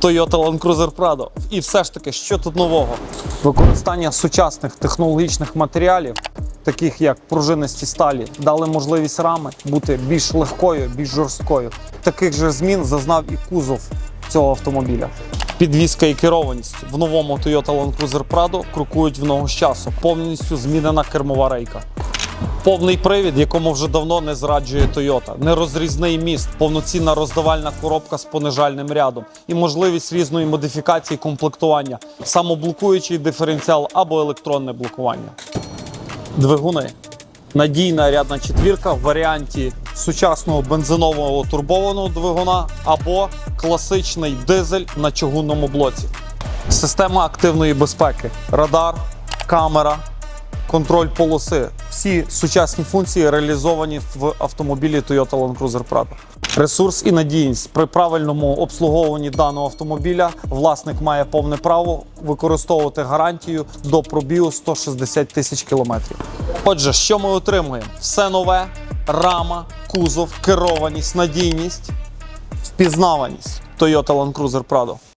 Toyota Land Cruiser Prado. І все ж таки, що тут нового? Використання сучасних технологічних матеріалів, таких як пружинисті сталі, дали можливість рами бути більш легкою, більш жорсткою. Таких же змін зазнав і кузов цього автомобіля. Підвізка і керованість в новому Toyota Land Cruiser Prado крокують в ногу з часу. Повністю змінена кермова рейка. Повний привід, якому вже давно не зраджує Toyota. Нерозрізний міст, повноцінна роздавальна коробка з понижальним рядом і можливість різної модифікації комплектування, самоблокуючий диференціал або електронне блокування. Двигуни. Надійна рядна четвірка в варіанті сучасного бензинового турбованого двигуна або класичний дизель на чугунному блоці. Система активної безпеки, радар, камера, контроль полоси. Всі сучасні функції реалізовані в автомобілі Toyota Land Cruiser Prado. Ресурс і надійність при правильному обслуговуванні даного автомобіля власник має повне право використовувати гарантію до пробігу 160 тисяч кілометрів. Отже, що ми отримуємо? Все нове: рама, кузов, керованість, надійність, впізнаваність Toyota Land Cruiser Prado.